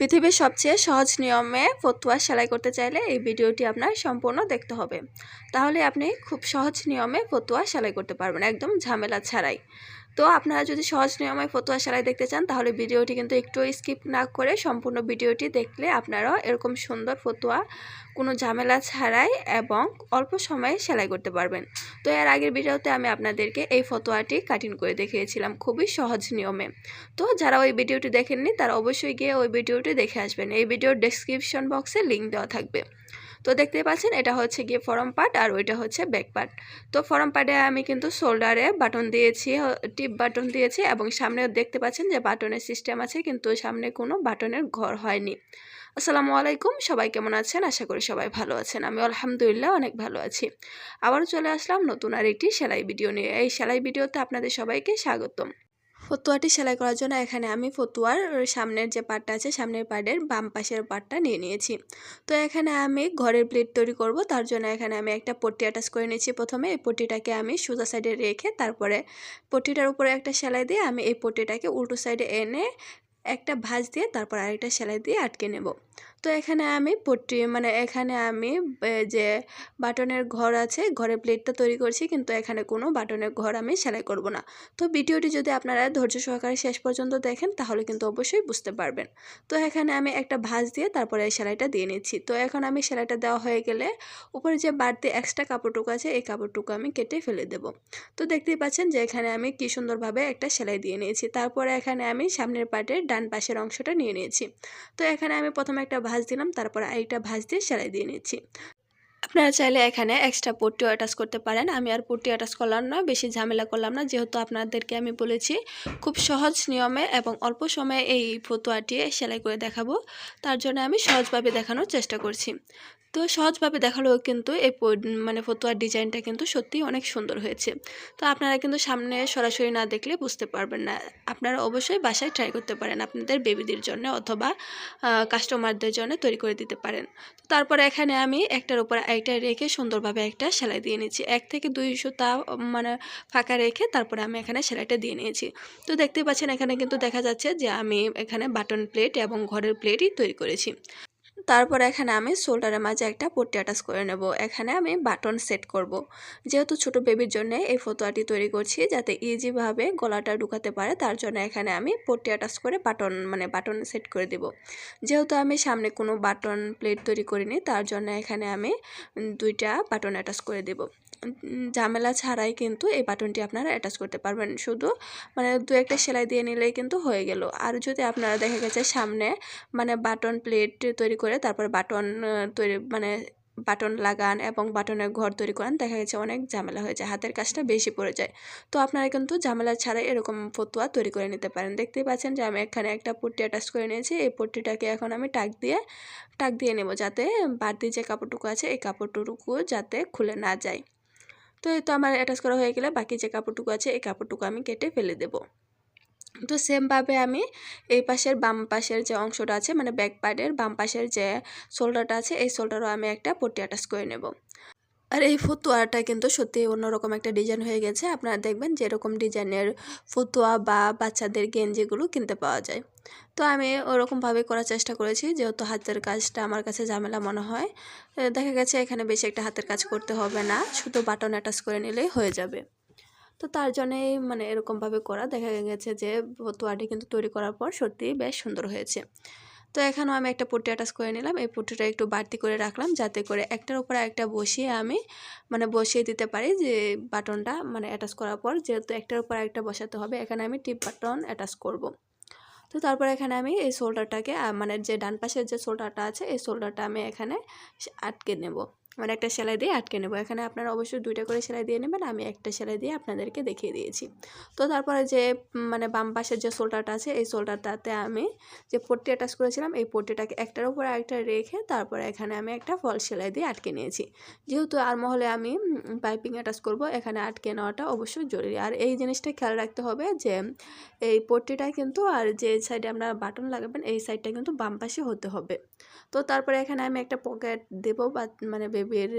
পৃথিবীর সবচেয়ে সহজ নিয়মে ফতুয়া সেলাই করতে চাইলে এই ভিডিওটি আপনার সম্পূর্ণ দেখতে হবে। তাহলে আপনি খুব সহজ নিয়মে ফতুয়া সেলাই করতে পারবেন, একদম ঝামেলা ছাড়াই। তো আপনারা যদি সহজ নিয়মে ফতুয়া সেলাই দেখতে চান, তাহলে ভিডিওটি কিন্তু একটু স্কিপ না করে সম্পূর্ণ ভিডিওটি দেখলে আপনারাও এরকম সুন্দর ফতুয়া, কোনো ঝামেলা ছাড়াই এবং অল্প সময়ে সেলাই করতে পারবেন। তো এর আগের ভিডিওতে আমি আপনাদেরকে এই ফতোয়াটি কাটিং করে দেখিয়েছিলাম খুবই সহজ নিয়মে। তো যারা ওই ভিডিওটি দেখেননি, তারা অবশ্যই গিয়ে ওই ভিডিওটি দেখে আসবেন। এই ভিডিওর ডেসক্রিপশন বক্সে লিঙ্ক দেওয়া থাকবে। তো দেখতে পাচ্ছেন, এটা হচ্ছে গিয়ে ফরম পার্ট আর ওইটা হচ্ছে ব্যাক পার্ট। তো ফরম পার্টে আমি কিন্তু শোল্ডারে বাটন দিয়েছি টিপ বাটন দিয়েছি এবং সামনে দেখতে পাচ্ছেন যে বাটনের সিস্টেম আছে কিন্তু সামনে কোনো বাটনের ঘর হয়নি। আসসালামু আলাইকুম, সবাই কেমন আছেন? আশা করি সবাই ভালো আছেন। আমি আলহামদুলিল্লাহ অনেক ভালো আছি। আবারও চলে আসলাম নতুন আর একটি সেলাই ভিডিও নিয়ে। এই সেলাই ভিডিওতে আপনাদের সবাইকে স্বাগতম। ফতুয়াটি সেলাই করার জন্য এখানে আমি ফতুয়ার সামনের যে পাটটা আছে, সামনের পাড়ের বাম পাশের পাটটা নিয়ে নিয়েছি। তো এখানে আমি ঘরের প্লেট তৈরি করব, তার জন্য এখানে আমি একটা পট্টি অ্যাটাচ করে নিয়েছি প্রথমে। এই পট্টিটাকে আমি সোজা সাইডে রেখে তারপরে পট্টিটার উপরে একটা সেলাই দিয়ে আমি এই পট্টিটাকে উল্টো সাইডে এনে একটা ভাঁজ দিয়ে তারপর আরেকটা সেলাই দিয়ে আটকে নেব। তো এখানে আমি পট্টি মানে এখানে আমি যে বাটনের ঘর আছে ঘরে প্লেটটা তৈরি করছি, কিন্তু এখানে কোনো বাটনের ঘর আমি সেলাই করব না। তো ভিডিওটি যদি আপনারা ধৈর্য সহকারে শেষ পর্যন্ত দেখেন, তাহলে কিন্তু অবশ্যই বুঝতে পারবেন। তো এখানে আমি একটা ভাঁজ দিয়ে তারপরে এই সেলাইটা দিয়ে নিচ্ছি। তো এখন আমি সেলাইটা দেওয়া হয়ে গেলে উপরে যে বাড়তি এক্সট্রা কাপড়টুকু আছে, এই কাপড়টুকু আমি কেটে ফেলে দেব। তো দেখতেই পাচ্ছেন যে এখানে আমি কি সুন্দরভাবে একটা সেলাই দিয়ে নিয়েছি। তারপরে এখানে আমি সামনের পাটের ডান পাশের অংশটা নিয়ে নিয়েছি। তো এখানে আমি প্রথমে একটা ভাঁজ দিলাম, তারপর আরেকটা ভাঁজ দিয়ে সেলাই দিয়ে নিচ্ছি। আপনারা চাইলে এখানে এক্সট্রা পট্টিও অ্যাটাচ করতে পারেন। আমি আর পট্টি অ্যাটাচ করলাম না, বেশি ঝামেলা করলাম না। যেহেতু আপনাদেরকে আমি বলেছি, খুব সহজ নিয়মে এবং অল্প সময়ে এই ফতুয়াটি সেলাই করে দেখাবো। তার জন্য আমি সহজভাবে দেখানোর চেষ্টা করছি। তো সহজভাবে দেখালেও কিন্তু এই মানে ফতুয়ার ডিজাইনটা কিন্তু সত্যি অনেক সুন্দর হয়েছে। তো আপনারা কিন্তু সামনে সরাসরি না দেখলে বুঝতে পারবেন না। আপনারা অবশ্যই বাসায় ট্রাই করতে পারেন। আপনাদের বেবিদের জন্য অথবা কাস্টমারদের জন্য তৈরি করে দিতে পারেন। তো তারপরে এখানে আমি একটার উপর একটা রেখে সুন্দরভাবে একটা সেলাই দিয়ে নিয়েছি। এক থেকে দুই সুতা মানে ফাঁকা রেখে তারপরে আমি এখানে সেলাইটা দিয়ে নিয়েছি। তো দেখতে পাচ্ছেন এখানে কিন্তু দেখা যাচ্ছে যে আমি এখানে বাটন প্লেট এবং ঘরের প্লেটই তৈরি করেছি। তারপর এখানে আমি শোল্ডারের মাঝে একটা পট্টি অ্যাটাচ করে নেব। এখানে আমি বাটন সেট করব। যেহেতু ছোট বেবির জন্য এই ফতোয়াটি তৈরি করছি যাতে ইজিভাবে গলাটা ঢুকাতে পারে, তার জন্য এখানে আমি পট্টি অ্যাটাচ করে বাটন মানে বাটন সেট করে দেব। যেহেতু আমি সামনে কোনো বাটন প্লেট তৈরি করিনি, তার জন্য এখানে আমি দুইটা বাটন অ্যাটাচ করে দেব। ঝামেলা ছাড়াই কিন্তু এই বাটনটি আপনারা অ্যাটাচ করতে পারবেন। শুধু মানে দু একটা সেলাই দিয়ে নিলেই কিন্তু হয়ে গেল। আর যদি আপনারা দেখা গেছে সামনে মানে বাটন প্লেট তৈরি করে তারপর বাটন তৈরি মানে বাটন লাগান এবং বাটনের ঘর তৈরি করেন, দেখা গেছে অনেক ঝামেলা হয়ে যায়, হাতের কাজটা বেশি পড়ে যায়। তো আপনারা কিন্তু ঝামেলা ছাড়াই এরকম ফতুয়া তৈরি করে নিতে পারেন। দেখতেই পাচ্ছেন যে আমি এখানে একটা পট্টি অ্যাটাচ করে নিয়েছি। এই পট্টিটাকে এখন আমি টাক দিয়ে টাক দিয়ে নেব যাতে বাড়তি যে কাপড়টুকু আছে, এই কাপড়টুকু যাতে খুলে না যায়। তো এই তো আমার অ্যাটাচ করা হয়ে গেলে বাকি যে কাপড়টুকু আছে, এই কাপড়টুকু আমি কেটে ফেলে দেব। তো সেমভাবে আমি এই পাশের বাম পাশের যে অংশটা আছে মানে ব্যাক পার্টের বাম পাশের যে শোল্ডারটা আছে, এই শোল্ডারও আমি একটা পট্টি অ্যাটাচ করে নেব। আর এই ফতুয়াটা কিন্তু সত্যি অন্যরকম একটা ডিজাইন হয়ে গেছে। আপনারা দেখবেন যে এরকম ডিজাইনের ফতুয়া বা বাচ্চাদের গেঞ্জিগুলো কিনতে পাওয়া যায়। তো আমি ওরকমভাবে করার চেষ্টা করেছি, যেহেতু হাতের কাজটা আমার কাছে ঝামেলা মনে হয়। দেখা গেছে এখানে বেশি একটা হাতের কাজ করতে হবে না, শুধু বাটন অ্যাটাচ করে নিলেই হয়ে যাবে। তো তার জন্যেই মানে এরকমভাবে করা। দেখা গেছে যে ফতুয়াটি কিন্তু তৈরি করার পর সত্যিই বেশ সুন্দর হয়েছে। তো এখানেও আমি একটা পট্টি অ্যাটাচ করে নিলাম। এই পট্টিটা একটু বাড়তি করে রাখলাম যাতে করে একটার উপরে একটা বসিয়ে আমি মানে বসিয়ে দিতে পারি যে বাটনটা মানে অ্যাটাচ করার পর। যেহেতু একটার উপর একটা বসাতে হবে, এখানে আমি টিপ বাটন অ্যাটাচ করব। তো তারপর এখানে আমি এই শোল্ডারটাকে মানে যে ডান পাশের যে শোল্ডারটা আছে, এই শোল্ডারটা আমি এখানে আটকে নেব। মানে একটা সেলাই দিয়ে আটকে নেব। এখানে আপনারা অবশ্যই দুইটা করে সেলাই দিয়ে নেবেন, আমি একটা সেলাই দিয়ে আপনাদেরকে দেখিয়ে দিয়েছি। তো তারপরে যে মানে বাম পাশের যে সোল্ডারটা আছে, এই সোল্ডারটাতে আমি যে পট্টি অ্যাটাচ করেছিলাম, এই পট্টিটাকে একটার উপরে একটা রেখে তারপরে এখানে আমি একটা ফল সেলাই দিয়ে আটকে নিয়েছি। যেহেতু আর মহলে আমি পাইপিং অ্যাটাচ করব, এখানে আটকে নেওয়াটা অবশ্যই জরুরি। আর এই জিনিসটা খেয়াল রাখতে হবে যে, এই পট্টিটা কিন্তু আর যে সাইডে আমরা বাটন লাগাবেন, এই সাইডটা কিন্তু বাম পাশে হতে হবে। তো তারপরে এখানে আমি একটা পকেট দেবো বা মানে বেবির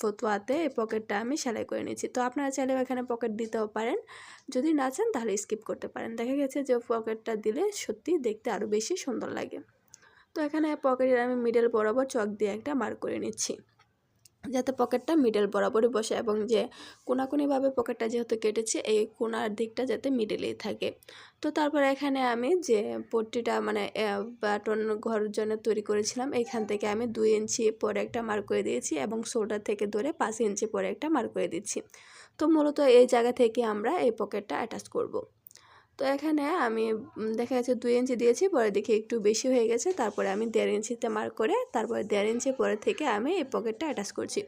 ফতুয়াতে পকেটটা আমি সেলাই করে নিয়েছি। তো আপনারা চাইলেও এখানে পকেট দিতেও পারেন। যদি না চান তাহলে স্কিপ করতে পারেন। দেখা গেছে যে পকেটটা দিলে সত্যি দেখতে আরও বেশি সুন্দর লাগে। তো এখানে পকেটের আমি মিডল বরাবর চক দিয়ে একটা মার্ক করে নিচ্ছি। যাতে পকেটটা মিডল বরাবরই বসে এবং যে কোনাকুনিভাবে পকেটটা যেহেতু কেটেছে, এই কোনার দিকটা যাতে মিডলেই থাকে তো তারপরে এখানে আমি যে পট্টিটা মানে বাটন ঘরের জন্য তৈরি করেছিলাম, এখান থেকে আমি দুই ইঞ্চি পরে একটা মার্ক করে দিয়েছি এবং শোল্ডার থেকে ধরে পাঁচ ইঞ্চি পরে একটা মার্ক করে দিচ্ছি তো মূলত এই জায়গা থেকে আমরা এই পকেটটা অ্যাটাচ করব। তো এখানে আমি দেখা যাচ্ছে দুই ইঞ্চি দিয়েছি, পরে দেখি একটু বেশি হয়ে গেছে, তারপরে আমি দেড় ইঞ্চিতে মার্ক করে, তারপরে দেড় ইঞ্চি পরে থেকে আমি এই পকেটটা অ্যাটাচ করছি।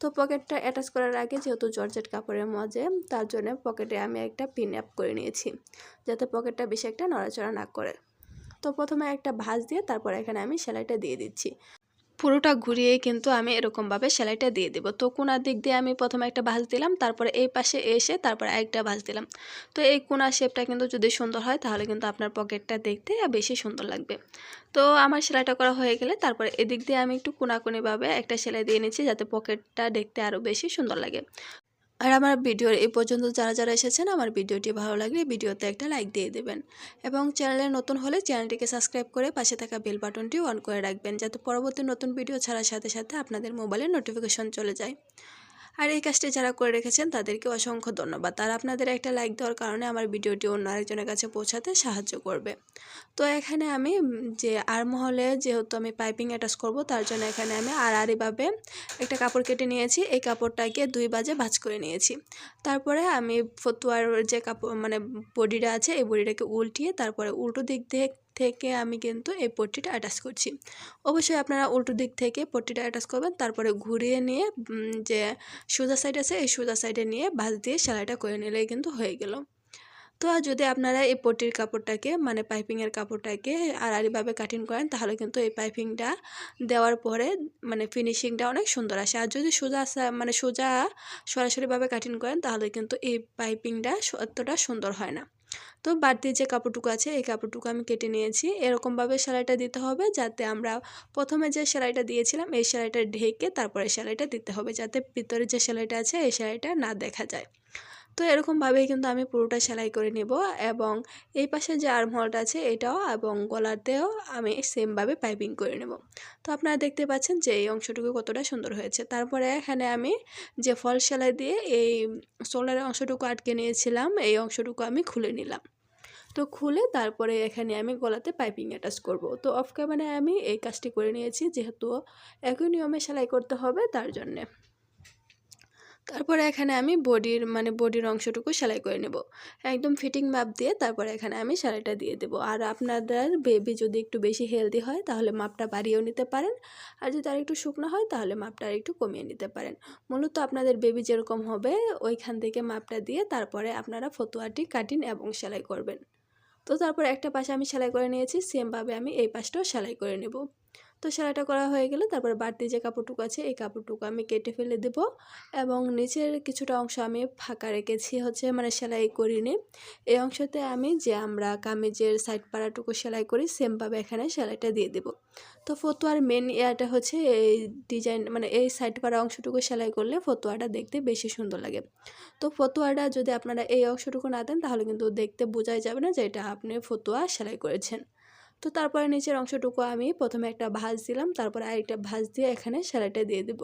তো পকেটটা অ্যাটাচ করার আগে যেহেতু জর্জেট কাপড়ের মজে, তার জন্য পকেটে আমি একটা পিন অ্যাপ করে নিয়েছি, যাতে পকেটটা বেশি একটা নড়াচড়া না করে। তো প্রথমে একটা ভাঁজ দিয়ে, তারপরে এখানে আমি সেলাইটা দিয়ে দিচ্ছি। পুরোটা ঘুরিয়ে কিন্তু আমি এরকমভাবে সেলাইটা দিয়ে দেবো। তো কোনার দিক দিয়ে আমি প্রথমে একটা ভাঁজ দিলাম, তারপরে এই পাশে এসে তারপরে আরেকটা ভাঁজ দিলাম। তো এই কোনার শেপটা কিন্তু যদি সুন্দর হয়, তাহলে কিন্তু আপনার পকেটটা দেখতে বেশি সুন্দর লাগবে। তো আমার সেলাইটা করা হয়ে গেলে তারপরে এদিক দিয়ে আমি একটু কোনাকুনিভাবে একটা সেলাই দিয়ে নিচ্ছি, যাতে পকেটটা দেখতে আরও বেশি সুন্দর লাগে। আর আমার ভিডিওর এই পর্যন্ত যারা যারা এসেছেন, আমার ভিডিওটি ভালো লাগলে ভিডিওতে একটা লাইক দিয়ে দেবেন। এবং চ্যানেলে নতুন হলে চ্যানেলটিকে সাবস্ক্রাইব করে পাশে থাকা বেল বাটনটি অন করে রাখবেন, যাতে পরবর্তী নতুন ভিডিও ছাড়ার সাথে সাথে আপনাদের মোবাইলে নোটিফিকেশন চলে যায়। আর এই কাজটি যারা করে রেখেছেন, তাদেরকে অসংখ্য ধন্যবাদ। তারা আপনাদের একটা লাইক দেওয়ার কারণে আমার ভিডিওটি অন্য আরেকজনের কাছে পৌঁছাতে সাহায্য করবে। তো এখানে আমি যে আর মহলে যেহেতু আমি পাইপিং অ্যাটাচ করব, তার জন্য এখানে আমি আর আড়িভাবে একটা কাপড় কেটে নিয়েছি। এই কাপড়টাকে দুই বাজে ভাজ করে নিয়েছি। তারপরে আমি ফতুয়ার যে কাপড় মানে বডিটা আছে, এই বডিটাকে উল্টিয়ে তারপরে উল্টো দিক দিয়ে থেকে আমি কিন্তু এই পট্টিটা অ্যাটাচ করছি। অবশ্যই আপনারা উল্টো দিক থেকে পট্টিটা অ্যাটাচ করবেন, তারপরে ঘুরিয়ে নিয়ে যে সোজা সাইড আছে, এই সোজা সাইডে নিয়ে ভাঁজ দিয়ে সেলাইটা করে নিলেই কিন্তু হয়ে গেল। তো আর যদি আপনারা এই পট্টির কাপড়টাকে মানে পাইপিংয়ের কাপড়টাকে আড়াআড়িভাবে কাটিং করেন, তাহলে কিন্তু এই পাইপিংটা দেওয়ার পরে মানে ফিনিশিংটা অনেক সুন্দর আসে। আর যদি সোজা মানে সোজা সরাসরিভাবে কাটিং করেন, তাহলে কিন্তু এই পাইপিংটা অতটা সুন্দর হয় না। তো বাড়তি যে কাপড়টুকু আছে, এই কাপড়টুকু আমি কেটে নিয়েছি। এরকমভাবে সেলাইটা দিতে হবে যাতে আমরা প্রথমে যে সেলাইটা দিয়েছিলাম, এই সেলাইটা ঢেকে তারপরে সেলাইটা দিতে হবে যাতে ভিতরে যে সেলাইটা আছে, এই সেলাইটা না দেখা যায়। তো এরকমভাবেই কিন্তু আমি পুরোটা সেলাই করে নেব এবং এই পাশে যে আর্মহলটা আছে, এটাও এবং গলাতেও আমি সেমভাবে পাইপিং করে নেব। তো আপনারা দেখতে পাচ্ছেন যে এই অংশটুকু কতটা সুন্দর হয়েছে। তারপরে এখানে আমি যে ফল সেলাই দিয়ে এই সোলারের অংশটুকু আটকে নিয়েছিলাম, এই অংশটুকু আমি খুলে নিলাম। তো খুলে তারপরে এখানে আমি গলাতে পাইপিং অ্যাটাচ করব। তো অফ ক্যামেরায় আমি এই কাজটি করে নিয়েছি, যেহেতু একই নিয়মে সেলাই করতে হবে তার জন্যে। তারপরে এখানে আমি বডির মানে বডির অংশটুকু সেলাই করে নেব। একদম ফিটিং মাপ দিয়ে তারপরে এখানে আমি সেলাইটা দিয়ে দেব। আর আপনাদের বেবি যদি একটু বেশি হেলদি হয়, তাহলে মাপটা বাড়িয়েও নিতে পারেন। আর যদি আর একটু শুকনো হয়, তাহলে মাপটা আর একটু কমিয়ে নিতে পারেন। মূলত আপনাদের বেবি যেরকম হবে, ওইখান থেকে মাপটা দিয়ে তারপরে আপনারা ফতুয়াটি কাটিন এবং সেলাই করবেন। তো তারপর একটা পাশে আমি সেলাই করে নিয়েছি, সেমভাবে আমি এই পাশটাও সেলাই করে নেব। তো সেলাইটা করা হয়ে গেলে তারপরে বাড়তি যে কাপড়টুকু আছে এই কাপড়টুকু আমি কেটে ফেলে দেব এবং নিচের কিছুটা অংশ আমি ফাঁকা রেখেছি, হচ্ছে মানে সেলাই করিনি। এই অংশতে আমি যে আমরা কামিজের সাইড পাড়াটুকু সেলাই করি সেমভাবে এখানে সেলাইটা দিয়ে দেব। তো ফতুয়ার মেন ইয়াটা হচ্ছে এই ডিজাইন মানে এই সাইড পাড়া অংশটুকু সেলাই করলে ফতুয়াটা দেখতে বেশি সুন্দর লাগে। তো ফতুয়াটা যদি আপনারা এই অংশটুকু না দেন তাহলে কিন্তু দেখতে বোঝাই যাবে না যে এটা আপনি ফতুয়া সেলাই করেছেন। তো তারপরে নিচের অংশটুকু আমি প্রথমে একটা ভাঁজ দিলাম, তারপরে আরেকটা ভাঁজ দিয়ে এখানে সেলাইটা দিয়ে দেব।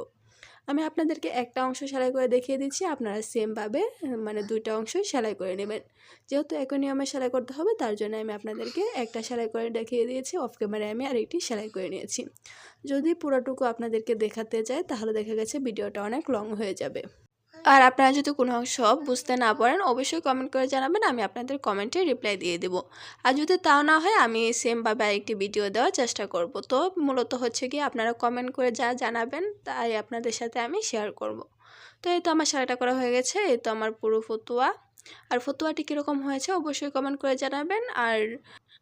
আমি আপনাদেরকে একটা অংশ সেলাই করে দেখিয়ে দিচ্ছি, আপনারা সেমভাবে মানে দুইটা অংশ সেলাই করে নেবেন। যেহেতু একই নিয়মে সেলাই করতে হবে, তার জন্য আমি আপনাদেরকে একটা সেলাই করে দেখিয়ে দিয়েছি, অফ ক্যামেরায় আমি আরেকটি সেলাই করে নিয়েছি। যদি পুরোটুকু আপনাদেরকে দেখাতে যায় তাহলে দেখা গেছে ভিডিওটা অনেক লং হয়ে যাবে। আর আপনারা যদি কোনো অংশ বুঝতে না পারেন, অবশ্যই কমেন্ট করে জানাবেন, আমি আপনাদের কমেন্টে রিপ্লাই দিয়ে দেবো। আর যদি তাও না হয়, আমি সেমভাবে আরেকটি ভিডিও দেওয়ার চেষ্টা করব। তো মূলত হচ্ছে কি আপনারা কমেন্ট করে যা জানাবেন, তাই আপনাদের সাথে আমি শেয়ার করব। তো এই তো আমার শাড়িটা করা হয়ে গেছে, এই তো আমার পুরো ফতুয়া। আর ফতুয়াটি কীরকম হয়েছে, অবশ্যই কমেন্ট করে জানাবেন। আর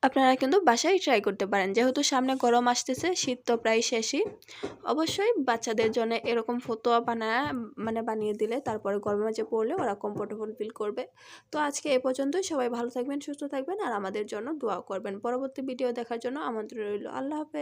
আপনারা কিন্তু বাসায় ট্রাই করতে পারেন। যেহেতু সামনে গরম আসতেছে, শীত তো প্রায় শেষই। অবশ্যই বাচ্চাদের জন্য এরকম ফতোয়া বানায় মানে বানিয়ে দিলে তারপরে গরমে মাঝে পড়লে ওরা কমফোর্টেবল ফিল করবে। তো আজকে এ পর্যন্তই। সবাই ভালো থাকবেন, সুস্থ থাকবেন আর আমাদের জন্য দোয়া করবেন। পরবর্তী ভিডিও দেখার জন্য আমন্ত্রণ রইল। আল্লাহ হাফেজ।